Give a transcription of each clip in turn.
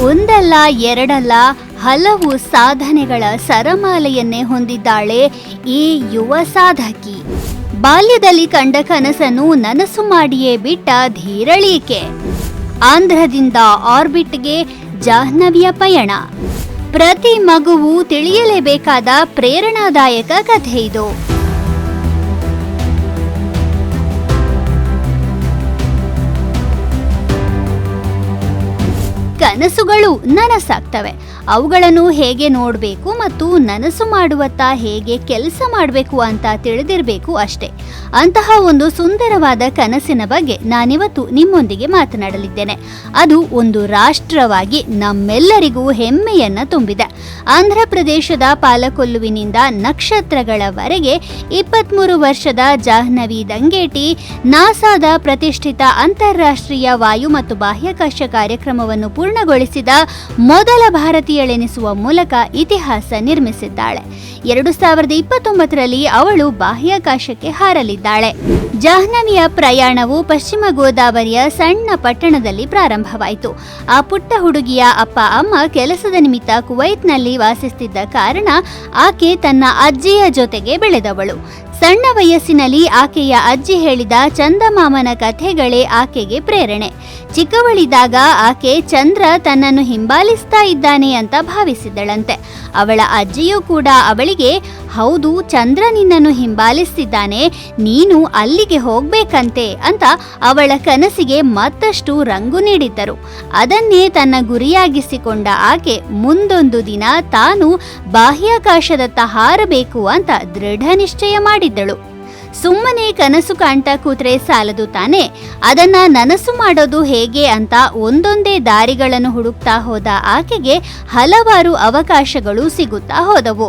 ಒಂದಲ್ಲ, ಎರಡಲ್ಲ ಹಲವು ಸಾಧನೆಗಳ ಸರಮಾಲೆಯನ್ನೇ ಹೊಂದಿದ್ದಾಳೆ ಈ ಯುವ ಸಾಧಕಿ. ಬಾಲ್ಯದಲ್ಲಿ ಕಂಡ ಕನಸನ್ನು ನನಸು ಮಾಡಿಯೇ ಬಿಟ್ಟ ಧೀರಳೀಕೆ. ಆಂಧ್ರದಿಂದ ಆರ್ಬಿಟ್ಗೆ ಜಾಹ್ನವಿಯ ಪಯಣ. ಪ್ರತಿ ಮಗುವು ತಿಳಿಯಲೇಬೇಕಾದ ಪ್ರೇರಣಾದಾಯಕ ಕಥೆ ಇದು. ಕನಸುಗಳು ನನಸಾಗ್ತವೆ. ಅವುಗಳನ್ನು ಹೇಗೆ ನೋಡಬೇಕು ಮತ್ತು ನನಸು ಮಾಡುವತ್ತ ಹೇಗೆ ಕೆಲಸ ಮಾಡಬೇಕು ಅಂತ ತಿಳಿದಿರಬೇಕು ಅಷ್ಟೇ. ಅಂತಹ ಒಂದು ಸುಂದರವಾದ ಕನಸಿನ ಬಗ್ಗೆ ನಾನಿವತ್ತು ನಿಮ್ಮೊಂದಿಗೆ ಮಾತನಾಡಲಿದ್ದೇನೆ. ಅದು ಒಂದು ರಾಷ್ಟ್ರವಾಗಿ ನಮ್ಮೆಲ್ಲರಿಗೂ ಹೆಮ್ಮೆಯನ್ನ ತುಂಬಿದೆ. ಆಂಧ್ರ ಪ್ರದೇಶದ ಪಾಲಕೊಲ್ಲುವಿನಿಂದ ನಕ್ಷತ್ರಗಳವರೆಗೆ ಇಪ್ಪತ್ಮೂರು ವರ್ಷದ ಜಾಹ್ನವಿ ದಂಗೇಟಿ ನಾಸಾದ ಪ್ರತಿಷ್ಠಿತ ಅಂತಾರಾಷ್ಟ್ರೀಯ ವಾಯು ಮತ್ತು ಬಾಹ್ಯಾಕಾಶ ಕಾರ್ಯಕ್ರಮವನ್ನು ಪೂರ್ಣಗೊಳಿಸಿದ ಮೊದಲ ಭಾರತೀಯಳೆನಿಸುವ ಮೂಲಕ ಇತಿಹಾಸ ನಿರ್ಮಿಸಿದ್ದಾಳೆ. ಎರಡು ಸಾವಿರದ ಇಪ್ಪತ್ತೊಂಬತ್ತರಲ್ಲಿ ಅವಳು ಬಾಹ್ಯಾಕಾಶಕ್ಕೆ ಹಾರಲಿದ್ದಾಳೆ. ಜಾಹ್ನವಿಯ ಪ್ರಯಾಣವು ಪಶ್ಚಿಮ ಗೋದಾವರಿಯ ಸಣ್ಣ ಪಟ್ಟಣದಲ್ಲಿ ಪ್ರಾರಂಭವಾಯಿತು. ಆ ಪುಟ್ಟ ಹುಡುಗಿಯ ಅಪ್ಪ ಅಮ್ಮ ಕೆಲಸದ ನಿಮಿತ್ತ ಕುವೈತ್ನಲ್ಲಿ ವಾಸಿಸುತ್ತಿದ್ದ ಕಾರಣ ಆಕೆ ತನ್ನ ಅಜ್ಜಿಯ ಜೊತೆಗೆ ಬೆಳೆದವಳು. ಸಣ್ಣ ವಯಸ್ಸಿನಲ್ಲಿ ಆಕೆಯ ಅಜ್ಜಿ ಹೇಳಿದ ಚಂದಮಾಮನ ಕಥೆಗಳೇ ಆಕೆಗೆ ಪ್ರೇರಣೆ. ಚಿಕ್ಕವಳಿದ್ದಾಗ ಆಕೆ ಚಂದ್ರ ತನ್ನನ್ನು ಹಿಂಬಾಲಿಸ್ತಾ ಇದ್ದಾನೆ ಅಂತ ಭಾವಿಸಿದ್ದಳಂತೆ ಅವಳ ಅಜ್ಜಿಯೂ ಕೂಡ ಅವಳಿಗೆ, ಹೌದು, ಚಂದ್ರ ನಿನ್ನನ್ನು ಹಿಂಬಾಲಿಸ್ತಿದ್ದಾನೆ, ನೀನು ಅಲ್ಲಿಗೆ ಹೋಗ್ಬೇಕಂತೆ ಅಂತ ಅವಳ ಕನಸಿಗೆ ಮತ್ತಷ್ಟು ರಂಗು ನೀಡಿದ್ದರು. ಅದನ್ನೇ ತನ್ನ ಗುರಿಯಾಗಿಸಿಕೊಂಡ ಆಕೆ ಮುಂದೊಂದು ದಿನ ತಾನು ಬಾಹ್ಯಾಕಾಶದತ್ತ ಹಾರಬೇಕು ಅಂತ ದೃಢ ನಿಶ್ಚಯ ಮಾಡಿದ್ದಳು. ಸುಮ್ಮನೆ ಕನಸು ಕಾಣ್ತಾ ಕೂತ್ರೆ ಸಾಲದು ತಾನೆ, ಅದನ್ನ ನನಸು ಮಾಡೋದು ಹೇಗೆ ಅಂತ ಒಂದೊಂದೇ ದಾರಿಗಳನ್ನು ಹುಡುಕ್ತಾ ಹೋದ ಆಕೆಗೆ ಹಲವಾರು ಅವಕಾಶಗಳು ಸಿಗುತ್ತಾ ಹೋದವು.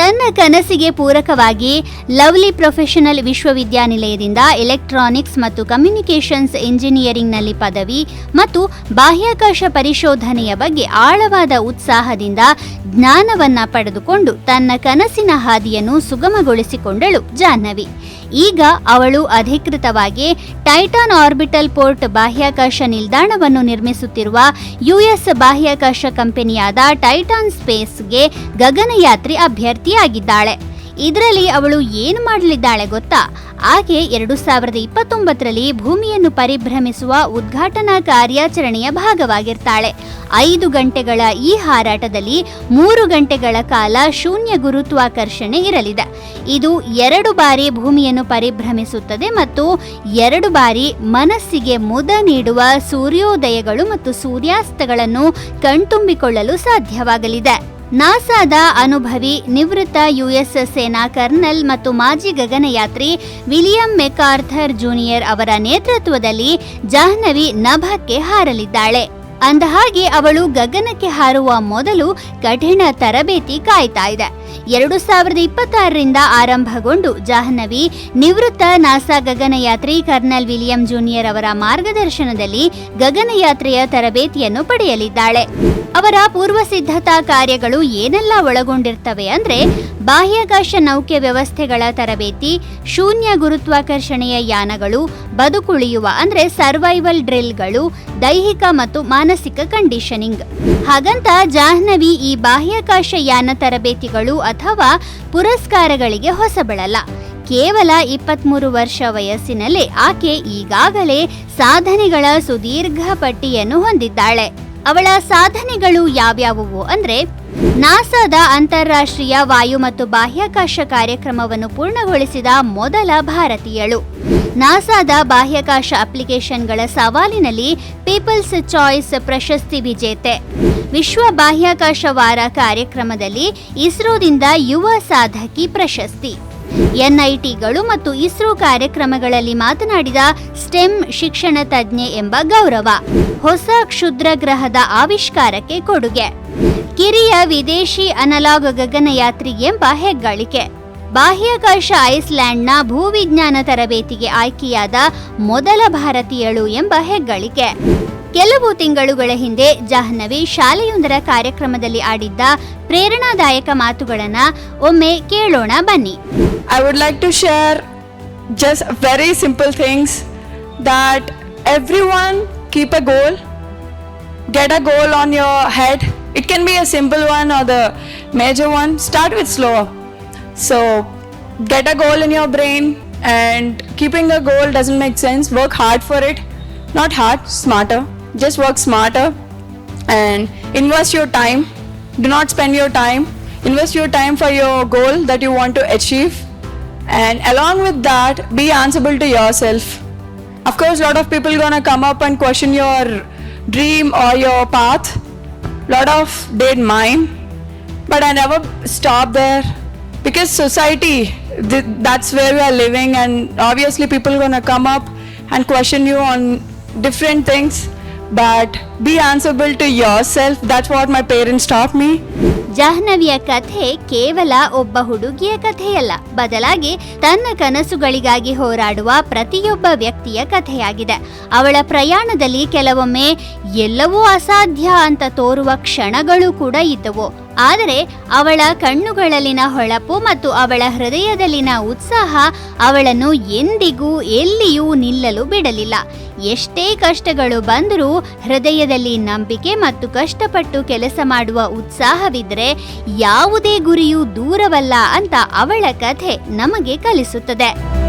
ತನ್ನ ಕನಸಿಗೆ ಪೂರಕವಾಗಿ ಲವ್ಲಿ ಪ್ರೊಫೆಷನಲ್ ವಿಶ್ವವಿದ್ಯಾನಿಲಯದಿಂದ ಎಲೆಕ್ಟ್ರಾನಿಕ್ಸ್ ಮತ್ತು ಕಮ್ಯುನಿಕೇಷನ್ಸ್ ಇಂಜಿನಿಯರಿಂಗ್ನಲ್ಲಿ ಪದವಿ ಮತ್ತು ಬಾಹ್ಯಾಕಾಶ ಪರಿಶೋಧನೆಯ ಬಗ್ಗೆ ಆಳವಾದ ಉತ್ಸಾಹದಿಂದ ಜ್ಞಾನವನ್ನ ಪಡೆದುಕೊಂಡು ತನ್ನ ಕನಸಿನ ಹಾದಿಯನ್ನು ಸುಗಮಗೊಳಿಸಿಕೊಂಡಳು ಜಾಹ್ನವಿ. ಈಗ ಅವಳು ಅಧಿಕೃತವಾಗಿ ಟೈಟಾನ್ ಆರ್ಬಿಟಲ್ ಪೋರ್ಟ್ ಬಾಹ್ಯಾಕಾಶ ನಿಲ್ದಾಣವನ್ನು ನಿರ್ಮಿಸುತ್ತಿರುವ ಯುಎಸ್ ಬಾಹ್ಯಾಕಾಶ ಕಂಪನಿಯಾದ ಟೈಟಾನ್ ಸ್ಪೇಸ್ಗೆ ಗಗನಯಾತ್ರಿ ಅಭ್ಯರ್ಥಿಯಾಗಿದ್ದಾಳೆ. ಇದರಲ್ಲಿ ಅವಳು ಏನು ಮಾಡಲಿದ್ದಾಳೆ ಗೊತ್ತಾ? ಆಕೆ ಎರಡು ಸಾವಿರದ ಇಪ್ಪತ್ತೊಂಬತ್ತರಲ್ಲಿ ಭೂಮಿಯನ್ನು ಪರಿಭ್ರಮಿಸುವ ಉದ್ಘಾಟನಾ ಕಾರ್ಯಾಚರಣೆಯ ಭಾಗವಾಗಿರ್ತಾಳೆ. ಐದು ಗಂಟೆಗಳ ಈ ಹಾರಾಟದಲ್ಲಿ ಮೂರು ಗಂಟೆಗಳ ಕಾಲ ಶೂನ್ಯ ಗುರುತ್ವಾಕರ್ಷಣೆ ಇರಲಿದೆ. ಇದು ಎರಡು ಬಾರಿ ಭೂಮಿಯನ್ನು ಪರಿಭ್ರಮಿಸುತ್ತದೆ ಮತ್ತು ಎರಡು ಬಾರಿ ಮನಸ್ಸಿಗೆ ಮುದ ನೀಡುವ ಸೂರ್ಯೋದಯಗಳು ಮತ್ತು ಸೂರ್ಯಾಸ್ತಗಳನ್ನು ಕಣ್ತುಂಬಿಕೊಳ್ಳಲು ಸಾಧ್ಯವಾಗಲಿದೆ. ನಾಸಾದ ಅನುಭವಿ ನಿವೃತ್ತ ಯುಎಸ್ ಸೇನಾ ಕರ್ನಲ್ ಮತ್ತು ಮಾಜಿ ಗಗನಯಾತ್ರಿ ವಿಲಿಯಂ ಮೆಕಾರ್ಥರ್ ಜೂನಿಯರ್ ಅವರ ನೇತೃತ್ವದಲ್ಲಿ ಜಾಹ್ನವಿ ನಭಕ್ಕೆ ಹಾರಲಿದ್ದಾಳೆ. ಅಂದಹಾಗೆ ಅವಳು ಗಗನಕ್ಕೆ ಹಾರುವ ಮೊದಲು ಕಠಿಣ ತರಬೇತಿ ಕಾಯ್ತಾ ಇದೆ. ಎರಡು ಸಾವಿರದ ಇಪ್ಪತ್ತಾರರಿಂದ ಆರಂಭಗೊಂಡು ಜಾಹ್ನವಿ ನಿವೃತ್ತ ನಾಸಾ ಗಗನಯಾತ್ರಿ ಕರ್ನಲ್ ವಿಲಿಯಂ ಜೂನಿಯರ್ ಅವರ ಮಾರ್ಗದರ್ಶನದಲ್ಲಿ ಗಗನಯಾತ್ರೆಯ ತರಬೇತಿಯನ್ನು ಪಡೆಯಲಿದ್ದಾಳೆ. ಅವರ ಪೂರ್ವ ಸಿದ್ಧತಾ ಕಾರ್ಯಗಳು ಏನೆಲ್ಲ ಒಳಗೊಂಡಿರ್ತವೆ ಅಂದ್ರೆ ಬಾಹ್ಯಾಕಾಶ ನೌಕೆ ವ್ಯವಸ್ಥೆಗಳ ತರಬೇತಿ, ಶೂನ್ಯ ಗುರುತ್ವಾಕರ್ಷಣೆಯ ಯಾನಗಳು, ಬದುಕುಳಿಯುವ ಅಂದ್ರೆ ಸರ್ವೈವಲ್ ಡ್ರಿಲ್ಗಳು, ದೈಹಿಕ ಮತ್ತು ಮಾನಸಿಕ ಕಂಡೀಷನಿಂಗ್. ಹಾಗಂತ ಜಾಹ್ನವಿ ಈ ಬಾಹ್ಯಾಕಾಶ ಯಾನ ತರಬೇತಿಗಳು ಅಥವಾ ಪುರಸ್ಕಾರಗಳಿಗೆ ಹೊಸಬಳಲ್ಲ. ಕೇವಲ ಇಪ್ಪತ್ಮೂರು ವರ್ಷ ವಯಸ್ಸಿನಲ್ಲೇ ಆಕೆ ಈಗಾಗಲೇ ಸಾಧನೆಗಳ ಸುದೀರ್ಘ ಪಟ್ಟಿಯನ್ನು ಹೊಂದಿದ್ದಾಳೆ. ಅವಳ ಸಾಧನೆಗಳು ಯಾವ್ಯಾವುವು ಅಂದ್ರೆ ನಾಸಾದ ಅಂತಾರಾಷ್ಟ್ರೀಯ ವಾಯು ಮತ್ತು ಬಾಹ್ಯಾಕಾಶ ಕಾರ್ಯಕ್ರಮವನ್ನು ಪೂರ್ಣಗೊಳಿಸಿದ ಮೊದಲ ಭಾರತೀಯಳು. ನಾಸಾದ ಬಾಹ್ಯಾಕಾಶ ಅಪ್ಲಿಕೇಶನ್ಗಳ ಸವಾಲಿನಲ್ಲಿ ಪೀಪಲ್ಸ್ ಚಾಯ್ಸ್ ಪ್ರಶಸ್ತಿ ವಿಜೇತೆ. ವಿಶ್ವ ಬಾಹ್ಯಾಕಾಶ ವಾರ ಕಾರ್ಯಕ್ರಮದಲ್ಲಿ ಇಸ್ರೋದಿಂದ ಯುವ ಸಾಧಕಿ ಪ್ರಶಸ್ತಿ. ಎನ್ಐಟಿಗಳು ಮತ್ತು ಇಸ್ರೋ ಕಾರ್ಯಕ್ರಮಗಳಲ್ಲಿ ಮಾತನಾಡಿದ ಸ್ಟೆಮ್ ಶಿಕ್ಷಣ ತಜ್ಞೆ ಎಂಬ ಗೌರವ. ಹೊಸ ಕ್ಷುದ್ರ ಗ್ರಹದ ಆವಿಷ್ಕಾರಕ್ಕೆ ಕೊಡುಗೆ. ಕಿರಿಯ ವಿದೇಶಿ ಅನಲಾಗ್ ಗಗನಯಾತ್ರಿ ಎಂಬ ಹೆಗ್ಗಳಿಕೆ. ಬಾಹ್ಯಾಕಾಶ ಐಸ್ಲ್ಯಾಂಡ್ನ ಭೂವಿಜ್ಞಾನ ತರಬೇತಿಗೆ ಆಯ್ಕೆಯಾದ ಮೊದಲ ಭಾರತೀಯಳು ಎಂಬ ಹೆಗ್ಗಳಿಕೆ. ಕೆಲವು ತಿಂಗಳುಗಳ ಹಿಂದೆ ಜಾಹ್ನವಿ ಶಾಲೆಯೊಂದರ ಕಾರ್ಯಕ್ರಮದಲ್ಲಿ ಆಡಿದ್ದ ಪ್ರೇರಣಾದಾಯಕ ಮಾತುಗಳನ್ನ ಒಮ್ಮೆ ಕೇಳೋಣ ಬನ್ನಿ I would like to share just very simple things that everyone keep a goal, get a goal on your head. It can be a simple one or the major one. Start with slower. So, get a goal in your brain, and keeping a goal doesn't make sense. Work hard for it. Not hard, smarter. Just work smarter and invest your time. Do not spend your time. Invest your time for your goal that you want to achieve. And along with that, be answerable to yourself. Of course, a lot of people gonna come up and question your dream or your path. Lot of did mine, but I never stopped there because society th- that's where we are living, and obviously people gonna come up and question you on different things. But be to yourself That's what my parents taught me ಜಾಹ್ನವಿಯ ಕಥೆ ಕೇವಲ ಒಬ್ಬ ಹುಡುಗಿಯ ಕಥೆಯಲ್ಲ. ಬದಲಾಗಿ ತನ್ನ ಕನಸುಗಳಿಗಾಗಿ ಹೋರಾಡುವ ಪ್ರತಿಯೊಬ್ಬ ವ್ಯಕ್ತಿಯ ಕಥೆಯಾಗಿದೆ. ಅವಳ ಪ್ರಯಾಣದಲ್ಲಿ ಕೆಲವೊಮ್ಮೆ ಎಲ್ಲವೂ ಅಸಾಧ್ಯ ಅಂತ ತೋರುವ ಕ್ಷಣಗಳು ಕೂಡ ಇದ್ದವು. ಆದರೆ ಅವಳ ಕಣ್ಣುಗಳಲ್ಲಿನ ಹೊಳಪು ಮತ್ತು ಅವಳ ಹೃದಯದಲ್ಲಿನ ಉತ್ಸಾಹ ಅವಳನ್ನು ಎಂದಿಗೂ ಎಲ್ಲಿಯೂ ನಿಲ್ಲಲು ಬಿಡಲಿಲ್ಲ. ಎಷ್ಟೇ ಕಷ್ಟಗಳು ಬಂದರೂ ಹೃದಯದಲ್ಲಿ ನಂಬಿಕೆ ಮತ್ತು ಕಷ್ಟಪಟ್ಟು ಕೆಲಸ ಮಾಡುವ ಉತ್ಸಾಹವಿದ್ದರೆ ಯಾವುದೇ ಗುರಿಯೂ ದೂರವಲ್ಲ ಅಂತ ಅವಳ ಕಥೆ ನಮಗೆ ಕಲಿಸುತ್ತದೆ.